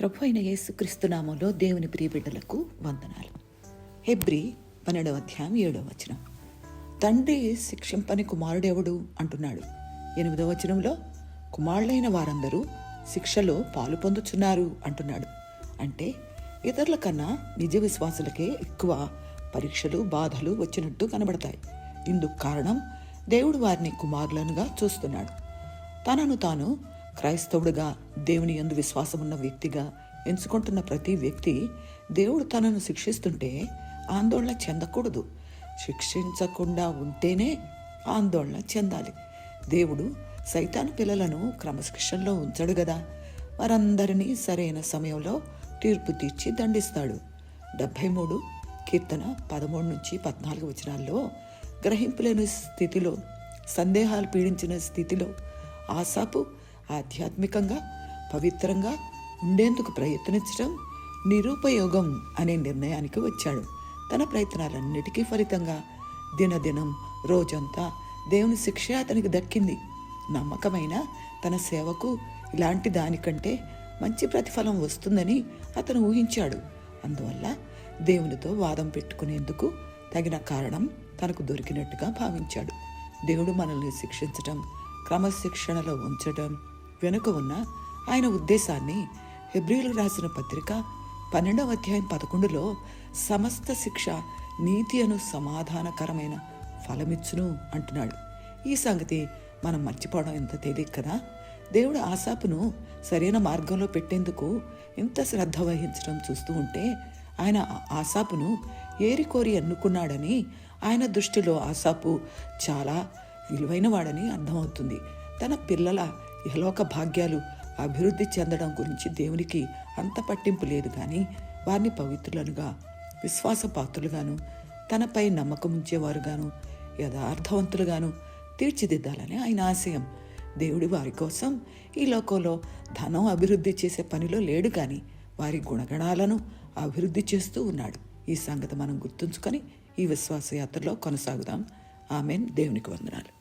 ప్రభు అయిన యేసుక్రీస్తునామంలో దేవుని ప్రియబిడ్డలకు వందనాలు. హెబ్రి పన్నెండవ అధ్యాయం ఏడవ వచనం. తండ్రి శిక్షింపని కుమారుడెవడు అంటున్నాడు. ఎనిమిదవ వచనంలో కుమారులైన వారందరూ శిక్షలో పాలు పొందుచున్నారు అంటున్నాడు. అంటే ఇతరుల కన్నా నిజ విశ్వాసులకే ఎక్కువ పరీక్షలు బాధలు వచ్చినట్టు కనబడతాయి. ఇందుకు కారణం దేవుడు వారిని కుమారులనుగా చూస్తున్నాడు. తనను తాను క్రైస్తవుడిగా దేవుని యందు విశ్వాసమున్న వ్యక్తిగా ఎంచుకుంటున్న ప్రతి వ్యక్తి దేవుడు తనను శిక్షిస్తుంటే ఆందోళన చెందకూడదు. శిక్షించకుండా ఉంటేనే ఆందోళన చెందాలి. దేవుడు సైతాను పిల్లలను క్రమశిక్షణలో ఉంచడు కదా వారందరినీ సరైన సమయంలో తీర్పు తీర్చి దండిస్తాడు. డెబ్భై మూడు కీర్తన పదమూడు నుంచి పద్నాలుగు వచనాల్లో గ్రహింపులేని స్థితిలో సందేహాలు పీడించిన స్థితిలో ఆశాపు ఆధ్యాత్మికంగా పవిత్రంగా ఉండేందుకు ప్రయత్నించడం నిరుపయోగం అనే నిర్ణయానికి వచ్చాడు. తన ప్రయత్నాలన్నిటికీ ఫలితంగా దినదినం రోజంతా దేవుని శిక్ష అతనికి దక్కింది. నమ్మకమైన తన సేవకు ఇలాంటి దానికంటే మంచి ప్రతిఫలం వస్తుందని అతను ఊహించాడు. అందువల్ల దేవునితో వాదం పెట్టుకునేందుకు తగిన కారణం తనకు దొరికినట్టుగా భావించాడు. దేవుడు మనల్ని శిక్షించటం క్రమశిక్షణలో ఉంచడం వెనుక ఉన్న ఆయన ఉద్దేశాన్ని హెబ్రిలు రాసిన పత్రిక పన్నెండవ అధ్యాయం పదకొండులో సమస్త శిక్ష నీతి అను సమాధానకరమైన ఫలమిచ్చును అంటున్నాడు. ఈ సంగతి మనం మర్చిపోవడం ఎంత తేలిక కదా? దేవుడు ఆశాపును సరైన మార్గంలో పెట్టేందుకు ఇంత శ్రద్ధ వహించడం చూస్తూ ఉంటే ఆయన ఆశాపును ఏరికోరి ఎన్నుకున్నాడని ఆయన దృష్టిలో ఆశాపు చాలా విలువైనవాడని అర్థమవుతుంది. తన పిల్లల ఇహలోక భాగ్యాలు అభివృద్ధి చెందడం గురించి దేవునికి అంత పట్టింపు లేదు కానీ వారిని పవిత్రులనుగా విశ్వాసపాత్రులుగాను తనపై నమ్మకం ఉంచేవారుగాను యథార్థవంతులుగాను తీర్చిదిద్దాలని ఆయన ఆశయం. దేవుడి వారి కోసం ఈ లోకంలో ధనం అభివృద్ధి చేసే పనిలో లేడు కానీ వారి గుణగణాలను అభివృద్ధి చేస్తూ ఉన్నాడు. ఈ సంగతి మనం గుర్తుంచుకొని ఈ విశ్వాస యాత్రలో కొనసాగుదాం. ఆమెన్. దేవునికి వందనాలు.